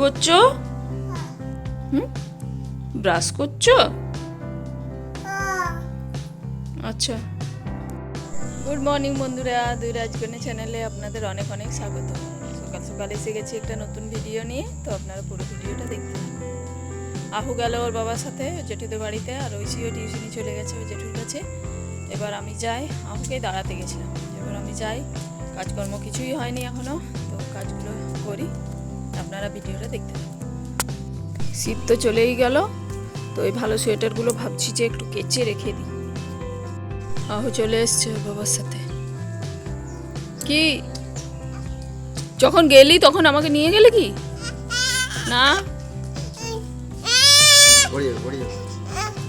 করছ? হুম? ব্রাশ করছ? আচ্ছা। গুড মর্নিং বন্ধুরা, দুই রাজকন্যা চ্যানেলে আপনাদের অনেক অনেক স্বাগত। সকাল সকাল এসে গেছি একটা নতুন ভিডিও নিয়ে, তো আপনারা পুরো ভিডিওটা দেখতে আহু গেল ওর বাবার সাথে জেঠুদের বাড়িতে, আর ঐশীও টিউশনি চলে গেছে ওই জেঠুর কাছে। এবার আমি যাই আহুকেই দাঁড়াতে গেছিলাম। এবার আমি যাই, কাজকর্ম কিছুই হয়নি এখনও তো কাজগুলো করি। আপনারা ভিডিওটা দেখতে থাকুন। শীত তো চলেই গেল তো এই ভালো সোয়েটারগুলো ভাবছি যে একটু কেচে রেখে দিই। আহু চলে এসছে বাবার সাথে। কি? যখন গেলি তখন আমাকে নিয়ে গেলে কি? না?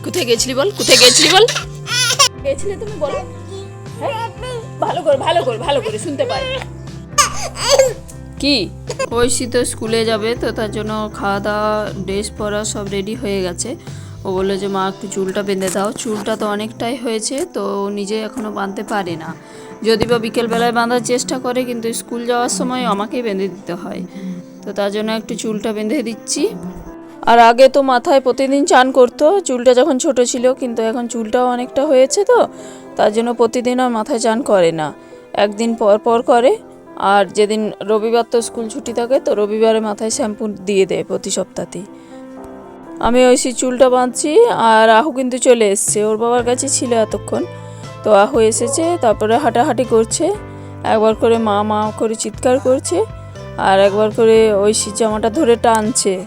কোথায় গেছিলি বল? কোথায় গেছিলি বল? গেছিলে তুমি বলো। হ্যাঁ? ভালো করে ভালো করে ভালো করে শুনতে পাই কি? ঐশী তো স্কুলে যাবে, তো তার জন্য খাওয়া দাওয়া ড্রেস পরা সব রেডি হয়ে গেছে। ও বলল যে, মা, একটু চুলটা বেঁধে দাও। চুলটা তো অনেকটাই হয়েছে, তো নিজে এখনও বাঁধতে পারে না। যদি বা বিকেলবেলায় বাঁধার চেষ্টা করে, কিন্তু স্কুল যাওয়ার সময় আমাকেই বেঁধে দিতে হয়। তো তার জন্য একটু চুলটা বেঁধে দিচ্ছি। আর আগে তো মাথায় প্রতিদিন চান করতো, চুলটা যখন ছোট ছিল, কিন্তু এখন চুলটাও অনেকটা হয়েছে তো, তার জন্য প্রতিদিন আর মাথায় চান করে না। একদিন পর পর করে আর যেদিন রবিবার তো স্কুল ছুটি থাকে, তো রবিবারে মাথায় শ্যাম্পু দিয়ে দেয় প্রতি সপ্তাহতেই। আমি ওইসি চুলটা বাঁধছি আর আহু কিন্তু চলে এসছে। ওর বাবার কাছে ছিল এতক্ষণ। তো আহু এসেছে, তারপরে হাঁটাহাঁটি করছে। একবার করে মা মা করে চিৎকার করছে আর একবার করে ঐশীর জামাটা ধরে টানছে।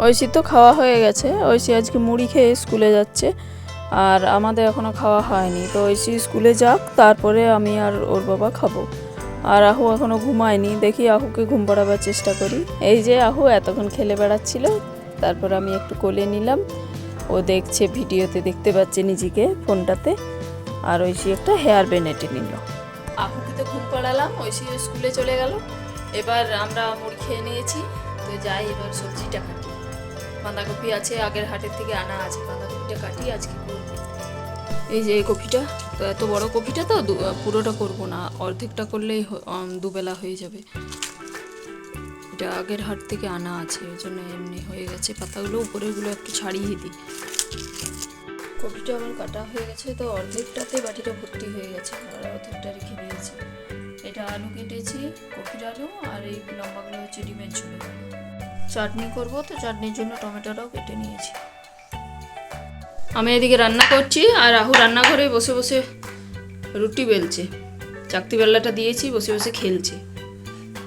ঐশী তো খাওয়া হয়ে গেছে। ঐশী আজকে মুড়ি খেয়ে স্কুলে যাচ্ছে আর আমাদের এখনও খাওয়া হয়নি। তো ঐশী স্কুলে যাক, তারপরে আমি আর ওর বাবা খাব। আর আহু এখনও ঘুমায়নি। দেখি আহুকে ঘুম পাড়াবার চেষ্টা করি। এই যে আহু, এতক্ষণ খেলে বেড়াচ্ছিল। তারপর আমি একটু কোলে নিলাম। ও দেখছে ভিডিওতে দেখতে পাচ্ছে নিজেকে ফোনটাতে। আর ঐশী একটা হেয়ার বেনেটে নিল। আহুকে তো ঘুম পাড়ালাম ঐশী স্কুলে চলে গেল। এবার আমরা মুড়ি খেয়ে নিয়েছি। তো যাই, এবার সবজিটা কাটি। বাঁধাকপি আছে, আগের হাটের থেকে আনা আছে। বাঁধাকপিটা কাটি, আজকে করব। এই যে এই কপিটা, তো এত বড় কপিটা তো পুরোটা করব না, অর্ধেকটা করলেই দুবেলা হয়ে যাবে। এটা আগের হাট থেকে আনা আছে, ওই জন্য এমনি হয়ে গেছে, পাতাগুলো উপরেগুলো একটু ছাড়িয়ে দিই। কপিটা আমার কাটা হয়ে গেছে, তো অর্ধেকটাতে বাটিটা ভর্তি হয়ে গেছে, আর অর্ধেকটা রেখে দিয়েছি। এটা আলু কেটেছি, কপির আলু, আর এই লম্বাগুলো হচ্ছে ডিমের ঝুলো। চাটনি করব, তো চাটনির জন্য টমেটোটাও কেটে নিয়েছি। আমি এদিকে রান্না করছি আর রাহু রান্নাঘরে বসে বসে রুটি বেলছে। চাকতি বেলাটা দিয়েছি, বসে বসে খেলছে।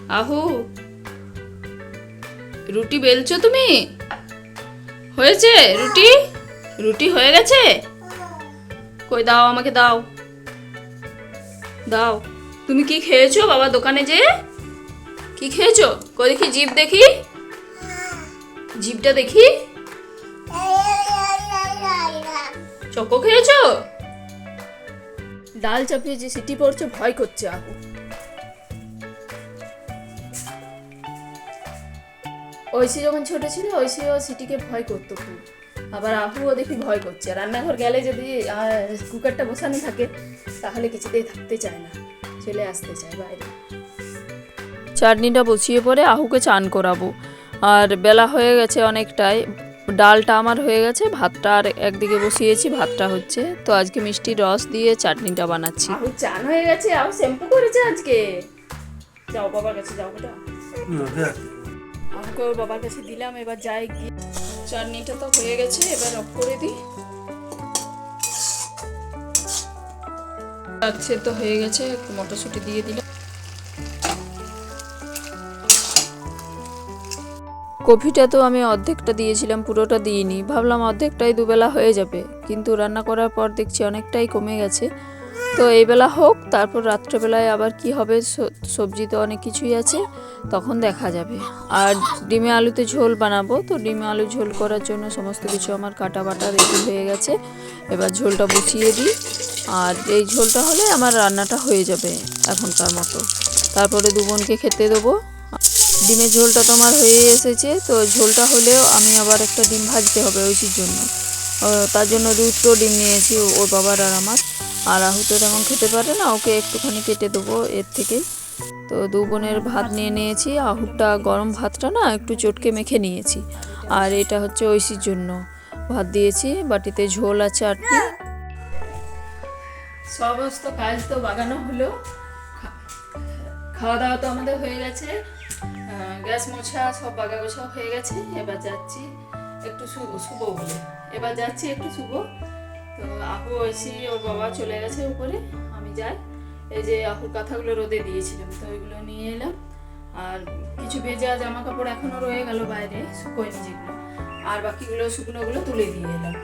আহু, রুটি বেলছো তুমি? হয়েছে? রুটি? রুটি হয়ে গেছে? কই দাও আমাকে, দাও। দাও। তুমি কি খেয়েছো বাবা দোকানে যে কি খেয়েছো? কই দেখি, জিভ দেখি? জিভটা দেখি? চকো খেয়েছো? ডাল চাপিয়ে যে সিটি পড়ছে, ভয় করছে আহু ঐশী যখন ছোট ছিল ঐশীও সিটিকে ভয় করতো খুব। আবার আহুও দেখি ভয় করছে। রান্নাঘর গেলে যদি কুকারটা বসানো থাকে, তাহলে কিছুতেই থাকতে চায় না। চলে আসতে চায় বাইরে। চাটনিটা বসিয়ে পরে আহুকে চান করাবো। আর বেলা হয়ে গেছে অনেকটাই ডালটা আমার হয়ে গেছে ভাতটা আর একদিকে বসিয়েছি ভাতটা হচ্ছে। তো আজকে মিষ্টি রস দিয়ে চাটনিটা বানাচ্ছি। চান হয়ে গেছে আহু শ্যাম্পু করেছে আজকে। যাও বাবার কাছে যাও বেটা। আমাকে ওর বাবার কাছে দিলাম এবার যাই গিয়ে। চাটনিটা তো হয়ে গেছে এবার অফ করে দিই। আচ্ছা তো হয়ে গেছে একটু মটরশুঁটি দিয়ে দিলাম। কফিটা তো আমি অর্ধেকটা দিয়েছিলাম, পুরোটা দিইনি। ভাবলাম অর্ধেকটাই দুবেলা হয়ে যাবে। কিন্তু রান্না করার পর দেখছি অনেকটাই কমে গেছে। তো এই বেলা হোক, তারপর রাত্রেবেলায় আবার কি হবে সবজি তো অনেক কিছুই আছে, তখন দেখা যাবে। আর ডিমে আলুতে ঝোল বানাবো, তো ডিমে আলু ঝোল করার জন্য সমস্ত কিছু আমার কাটা বাটা রেডি হয়ে গেছে। এবার ঝোলটা বসিয়ে দিই। আর এই ঝোলটা হলে আমার রান্নাটা হয়ে যাবে এখনকার মতো। তারপরে দু বোনকে খেতে দেবো। ডিমের ঝোলটা তো আমার হয়ে এসেছে, তো ঝোলটা হলেও আমি আবার একটা ডিম ভাজতে হবে ঐশীর জন্য। তার জন্য দুটো ডিম নিয়েছি ওর বাবার আর আমার। আর আহু তো তেমন খেতে পারে না, ওকে একটুখানি কেটে দেবো এর থেকে। তো দু বোনের ভাত নিয়ে নিয়েছি, আহুরটা গরম ভাতটা না একটু চটকে মেখে নিয়েছি। আর এটা হচ্ছে ঐশীর জন্য। ভাত দিয়েছি, বাটিতে ঝোল আছে চাটনি। সমস্ত কাজ তো বাগানো হলো। খাওয়া দাওয়া তো আমাদের হয়ে গেছে। গ্যাস মোছা সব বাগা গোছা হয়ে গেছে, এবার যাচ্ছি একটু শুভ বলে। এবার যাচ্ছি একটু শুভ তো আপু এসে, ওর বাবা চলে গেছে উপরে, আমি যাই। এই যে আপুর কাঁথাগুলো রোদে দিয়েছিলাম, তো ওইগুলো নিয়ে এলাম। আর কিছু ভেজা জামা কাপড় এখনও রয়ে গেল বাইরে, শুকোয়নি যেগুলো। আর বাকিগুলো, শুকনোগুলো তুলে দিয়ে এলাম।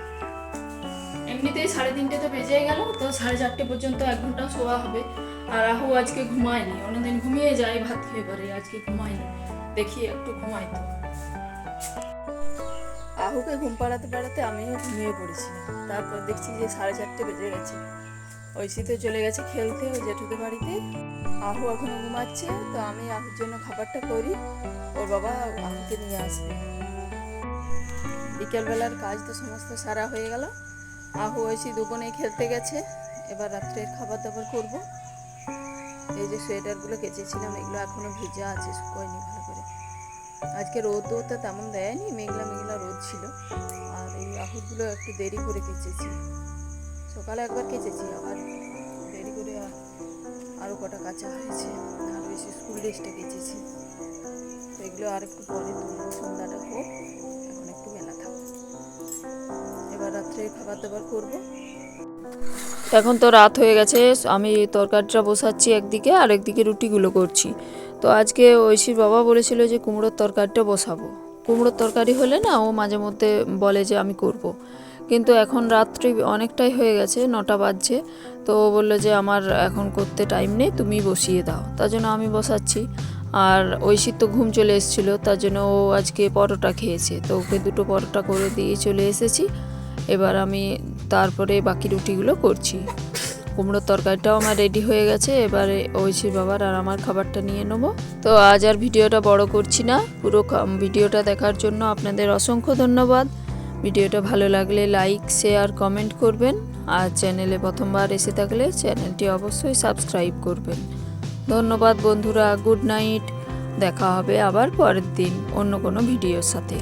এমনিতেই সাড়ে তিনটে তো বেজে গেল, তো সাড়ে চারটে পর্যন্ত এক ঘণ্টা শোয়া হবে। আর রাহু আজকে ঘুমায়নি, অন্যদিন ঘুমিয়ে যায় ভাত খেয়ে পরে আজকে ঘুমায়নি। দেখি একটু ঘুমাই তো। আহুকে ঘুম পাড়াতে পাড়াতে আমিও ঘুমিয়ে পড়েছিলাম তারপর দেখছি যে সাড়ে চারটে বেজে গেছে। ঐশী তো চলে গেছে খেলতে, ওই জেঠুদের বাড়িতে। আহু এখনও ঘুমাচ্ছে, তো আমি আহুর জন্য খাবারটা করি। ওর বাবা আহুকে নিয়ে আসবে। বিকেলবেলার কাজ তো সমস্ত সারা হয়ে গেল। আহু ঐশী দুবনেই খেলতে গেছে। এবার রাত্রে খাবার দাবার করব। এই যে সোয়েটারগুলো কেচেছিলাম, এগুলো এখনও ভিজা আছে, শুকোয়নি ভালো আজকে রোদও তো তেমন দেয়নি, মেঘলা মেঘলা রোদ ছিল। আর এই আহুরগুলো একটু দেরি করে কেচেছি। সকালে একবার কেচেছি, আবার দেরি করে আরও কটা কাঁচা হয়েছে। আর বেশি স্কুল ড্রেসটা কেচেছি। তো এগুলো আর একটু পরে তুলবো, সন্ধ্যাটা হোক, এখন একটু মেলা থাক। এবার রাত্রে খাবার দাবার করব। এখন তো রাত হয়ে গেছে, আমি তরকারিটা বসাচ্ছি একদিকে আর একদিকে রুটিগুলো করছি। তো আজকে ঐশীর বাবা বলেছিল যে কুমড়োর তরকারিটা বসাবো। কুমড়োর তরকারি হলে না ও মাঝে মধ্যে বলে যে আমি করব। কিন্তু এখন রাত্রি অনেকটাই হয়ে গেছে, নটা বাজছে। তো ও বলল যে আমার এখন করতে টাইম নেই তুমি বসিয়ে দাও। তার জন্য আমি বসাচ্ছি। আর ঐশীর তো ঘুম চলে এসেছিল, তার জন্য ও আজকে পরোটা খেয়েছে। তো ওকে দুটো পরোটা করে দিয়ে চলে এসেছি। এবার আমি তারপরে বাকি রুটিগুলো করছি। কুমড়োর তরকারিটাও আমার রেডি হয়ে গেছে। এবারে ঐশীর বাবার আর আমার খাবারটা নিয়ে নেব। তো আজ আর ভিডিওটা বড় করছি না। পুরো ভিডিওটা দেখার জন্য আপনাদের অসংখ্য ধন্যবাদ। ভিডিওটা ভালো লাগলে লাইক শেয়ার কমেন্ট করবেন। আর চ্যানেলে প্রথমবার এসে থাকলে চ্যানেলটি অবশ্যই সাবস্ক্রাইব করবেন। ধন্যবাদ বন্ধুরা গুড নাইট দেখা হবে আবার পরের দিন অন্য কোনো ভিডিওর সাথে।